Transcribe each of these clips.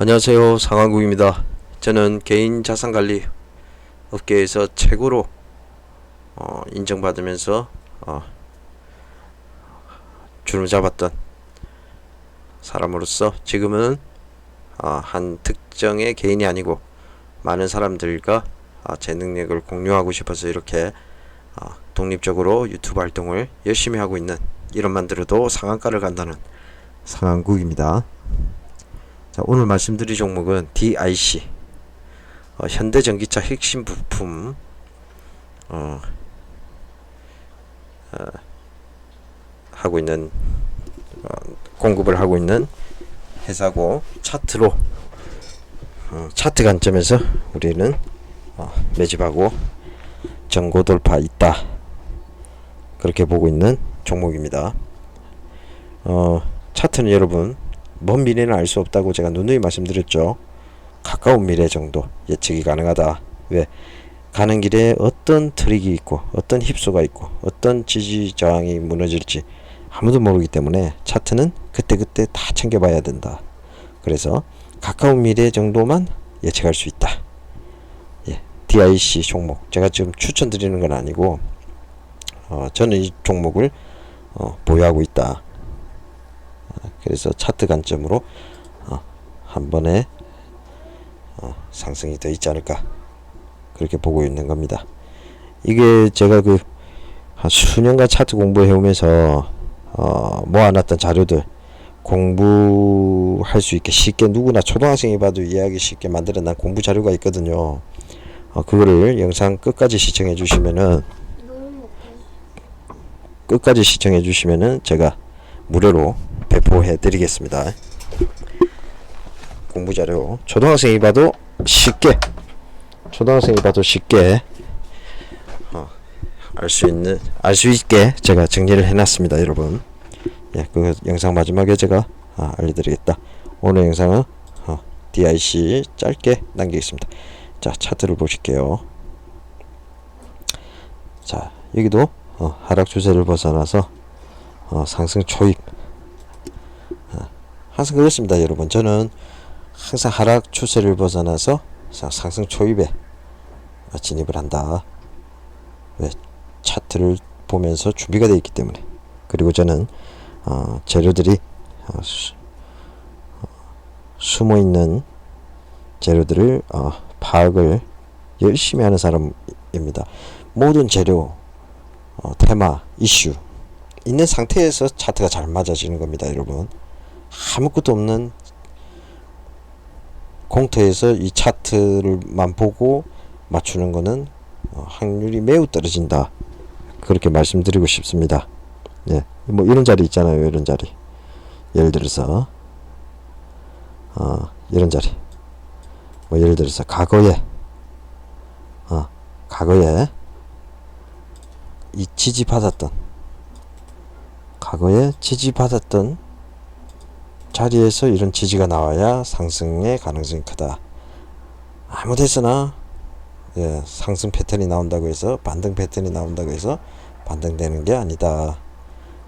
안녕하세요 상황국입니다. 저는 개인 자산관리 업계에서 최고로 어, 인정받으면서 어, 줄을 잡았던 사람으로서 지금은 어, 한 특정의 개인이 아니고 많은 사람들과 어, 제 능력을 공유하고 싶어서 이렇게 어, 독립적으로 유튜브 활동을 열심히 하고 있는 이름만 들어도 상한가를 간다는 상한국입니다. 자, 오늘 말씀드릴 종목은 DIC 어, 현대전기차 핵심 부품. 어, 어, 하고 있는 어, 공급을 하고 있는 회사고 차트로 어, 차트 관점에서 우리는 어, 매집하고 전고 돌파 있다. 그렇게 보고 있는 종목입니다. 어, 차트는 여러분 먼 미래는 알 수 없다고 제가 누누이 말씀드렸죠. 가까운 미래 정도 예측이 가능하다. 왜? 가는 길에 어떤 트릭이 있고 어떤 힙소가 있고 어떤 지지 저항이 무너질지 아무도 모르기 때문에 차트는 그때그때 다 챙겨봐야 된다. 그래서 가까운 미래 정도만 예측할 수 있다. 예, DIC 종목 제가 지금 추천드리는 건 아니고 어, 저는 이 종목을 어, 보유하고 있다. 그래서 차트 관점으로 어, 한 번에 어, 상승이 더 있지 않을까 그렇게 보고 있는 겁니다. 이게 제가 그 한 수년간 차트 공부해 오면서 어, 모아놨던 자료들 공부할 수 있게 쉽게 누구나 초등학생이 봐도 이해하기 쉽게 만들어낸 공부 자료가 있거든요. 어, 그거를 영상 끝까지 시청해 주시면은 끝까지 시청해 주시면은 제가 무료로 배포해 드리겠습니다. 공부 자료 초등학생이 봐도 쉽게 초등학생이 봐도 쉽게 어, 알수 있는 알 수 있게 제가 정리를 해놨습니다, 여러분. 예, 그 영상 마지막에 제가 아, 알려드리겠다. 오늘 영상은 어, DIC 짧게 남기겠습니다. 자 차트를 보실게요. 자 여기도 어, 하락 추세를 벗어나서 어, 상승 초입 항상 그렇습니다, 여러분. 저는 항상 하락 추세를 벗어나서 사- 상승 초입에 진입을 한다. 왜? 차트를 보면서 준비가 되어 있기 때문에. 그리고 저는 어, 재료들이 어, 수, 어, 숨어 있는 재료들을 어, 파악을 열심히 하는 사람입니다. 모든 재료, 어, 테마, 이슈 있는 상태에서 차트가 잘 맞아지는 겁니다, 여러분. 아무것도 없는 공터에서 이 차트를만 보고 맞추는 거는 어, 확률이 매우 떨어진다. 그렇게 말씀드리고 싶습니다. 예, 뭐 이런 자리 있잖아요. 이런 자리. 예를 들어서 어, 이런 자리. 뭐 예를 들어서 과거에 어, 과거에 이 지지 받았던 과거에 지지 받았던 자리에서 이런 지지가 나와야 상승의 가능성이 크다. 아무 데서나 예, 상승 패턴이 나온다고 해서 반등 패턴이 나온다고 해서 반등되는 게 아니다.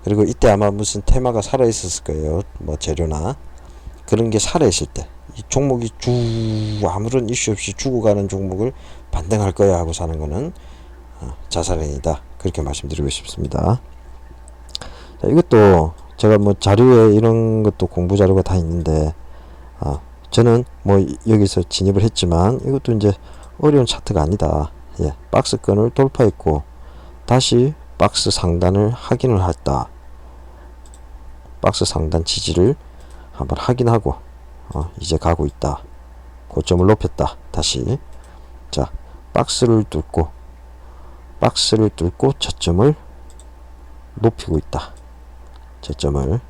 그리고 이때 아마 무슨 테마가 살아 있었을 거예요. 뭐 재료나 그런 게 살아 있을 때 이 종목이 쭉 아무런 이슈 없이 죽어가는 종목을 반등할 거야 하고 사는 거는 어, 자살행위다. 그렇게 말씀드리고 싶습니다. 자, 이것도 제가 뭐 자료에 이런 것도 공부 자료가 다 있는데 아 저는 뭐 이- 여기서 진입을 했지만 이것도 이제 어려운 차트가 아니다. 예, 박스권을 돌파했고 다시 박스 상단을 확인을 했다. 박스 상단 지지를 한번 확인하고 어, 이제 가고 있다. 고점을 높였다. 다시 자 박스를 뚫고 박스를 뚫고 저점을 높이고 있다. 저점을.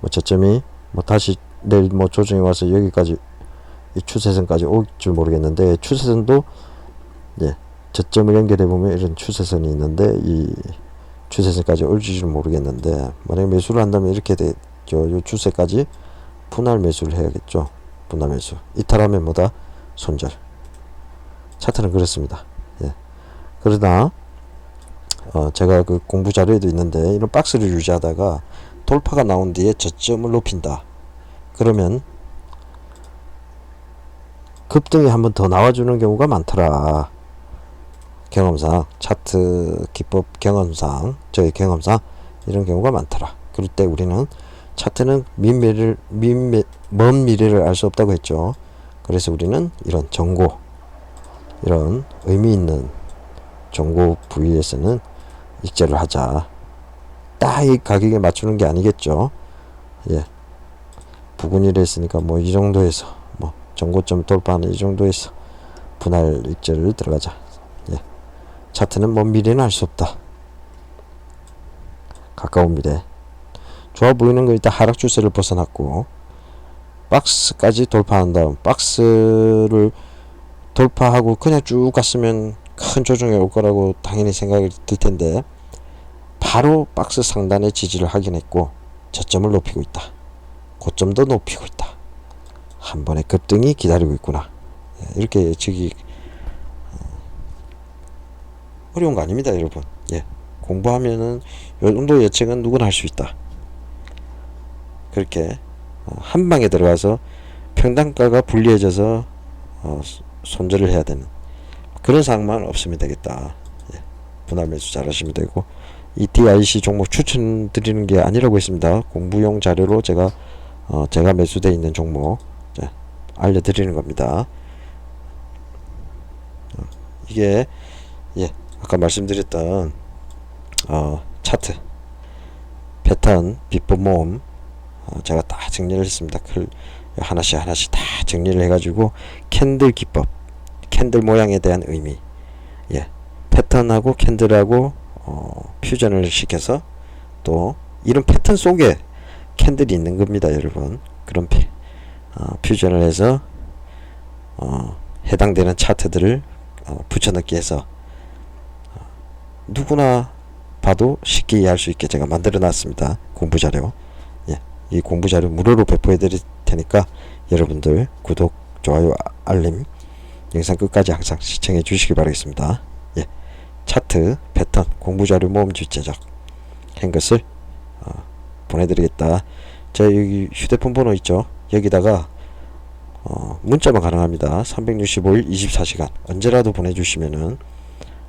뭐 저점이 뭐 다시 내일 뭐 조정이 와서 여기까지 이 추세선까지 올 줄 모르겠는데 추세선도 예 저점을 연결해 보면 이런 추세선이 있는데 이 추세선까지 올줄 모르겠는데 만약 매수를 한다면 이렇게 되죠. 요 추세까지 분할 매수를 해야겠죠. 분할 매수. 이탈하면 뭐다? 손절. 차트는 그렇습니다. 예. 그러나 어, 제가 그 공부 자료에도 있는데 이런 박스를 유지하다가 돌파가 나온 뒤에 저점을 높인다. 그러면 급등이 한 번 더 나와주는 경우가 많더라. 경험상 차트 기법 경험상 저의 경험상 이런 경우가 많더라. 그럴 때 우리는 차트는 민미를 민미, 먼 미래를 알 수 없다고 했죠. 그래서 우리는 이런 정고 이런 의미 있는 정고 부위에서는 익절을 하자. 딱 이 가격에 맞추는 게 아니겠죠. 예. 부근이라 했으니까 뭐 이 정도에서 뭐 정고점 돌파하는 이 정도에서 분할 익절을 들어가자. 예. 차트는 먼 미래는 알 수 없다. 가까운 미래. 좋아 보이는 거 일단 하락 추세를 벗어났고 박스까지 돌파한 다음 박스를 돌파하고 그냥 쭉 갔으면 큰 조정이 올 거라고 당연히 생각이 들 텐데 바로 박스 상단의 지지를 확인했고 저점을 높이고 있다. 고점도 높이고 있다. 한 번의 급등이 기다리고 있구나. 예, 이렇게 예측이 어, 어려운 거 아닙니다, 여러분. 예. 공부하면은 요 정도 예측은 누구나 할 수 있다. 그렇게 어, 한 방에 들어가서 평단가가 불리해져서 어, 손절을 해야 되는 그런 상황만 없으면 되겠다. 예. 분할 매수 잘 하시면 되고 이 DIC 종목 추천드리는 게 아니라고 했습니다. 공부용 자료로 제가 어, 제가 매수돼 있는 종목 예, 알려드리는 겁니다. 어, 이게 예 아까 말씀드렸던 어, 차트 패턴 비법 모음 어, 제가 다 정리를 했습니다. 클 하나씩 하나씩 다 정리를 해가지고 캔들 기법, 캔들 모양에 대한 의미, 예, 패턴하고 캔들하고 어, 퓨전을 시켜서 또 이런 패턴 속에 캔들이 있는 겁니다, 여러분. 그런 피, 어, 퓨전을 해서 어, 해당되는 차트들을 어, 붙여넣기 해서 어, 누구나 봐도 쉽게 이해할 수 있게 제가 만들어 놨습니다. 공부 자료. 예. 이 공부 자료 무료로 배포해 드릴 테니까 여러분들 구독, 좋아요, 아- 알림 영상 끝까지 항상 시청해 주시기 바라겠습니다. 예. 차트, 패턴, 공부 자료 모음집 제작 한 것을 어, 보내드리겠다. 자 여기 휴대폰 번호 있죠? 여기다가 어, 문자만 가능합니다. 365일 24시간 언제라도 보내주시면은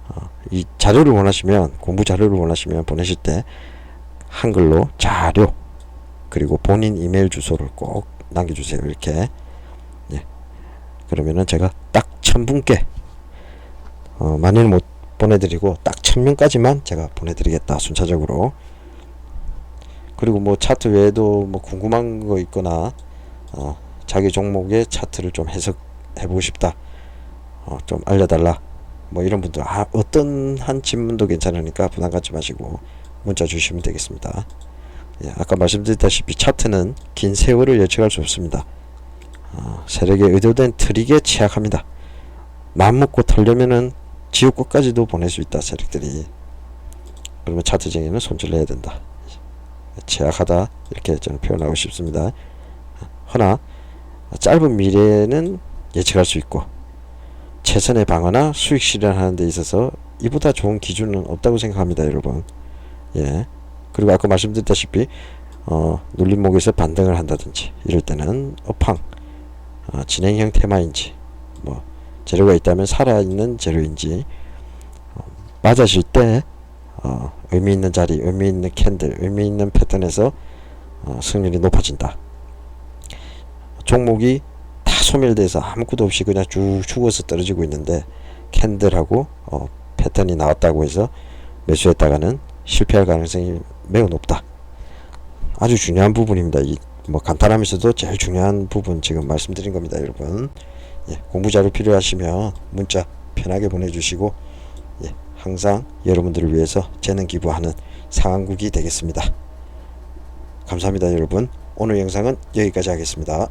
어, 이 자료를 원하시면 공부 자료를 원하시면 보내실 때 한글로 자료 그리고 본인 이메일 주소를 꼭 남겨주세요 이렇게 예 그러면은 제가 딱 천분께 어, 많이는 못 보내드리고 딱 천명까지만 제가 보내드리겠다 순차적으로 그리고 뭐 차트 외에도 뭐 궁금한 거 있거나 어, 자기 종목의 차트를 좀 해석해 보고 싶다 어, 좀 알려달라 뭐 이런 분들 아, 어떤 한 질문도 괜찮으니까 부담 갖지 마시고 문자 주시면 되겠습니다. 예, 아까 말씀드렸다시피 차트는 긴 세월을 예측할 수 없습니다. 어, 세력의 의도된 트릭에 취약합니다. 마음 먹고 털려면은 지옥 끝까지도 보낼 수 있다 세력들이. 그러면 차트쟁이는 손절해야 된다. 취약하다 이렇게 저는 표현하고 싶습니다. 허나 짧은 미래는 예측할 수 있고 최선의 방어나 수익 실현하는 데 있어서 이보다 좋은 기준은 없다고 생각합니다, 여러분. 예. 그리고 아까 말씀드렸다시피 어, 눌림목에서 반등을 한다든지 이럴 때는 업황 어, 진행 형 테마인지 뭐 재료가 있다면 살아있는 재료인지 어, 맞아실 때 어, 의미 있는 자리, 의미 있는 캔들, 의미 있는 패턴에서 어, 승률이 높아진다. 종목이 다 소멸돼서 아무것도 없이 그냥 쭉 죽어서 떨어지고 있는데 캔들하고 어, 패턴이 나왔다고 해서 매수했다가는 실패할 가능성이 매우 높다. 아주 중요한 부분입니다. 이 뭐 간단하면서도 제일 중요한 부분 지금 말씀드린 겁니다, 여러분. 예, 공부 자료 필요하시면 문자 편하게 보내주시고 예, 항상 여러분들을 위해서 재능 기부하는 상황국이 되겠습니다. 감사합니다, 여러분. 오늘 영상은 여기까지 하겠습니다.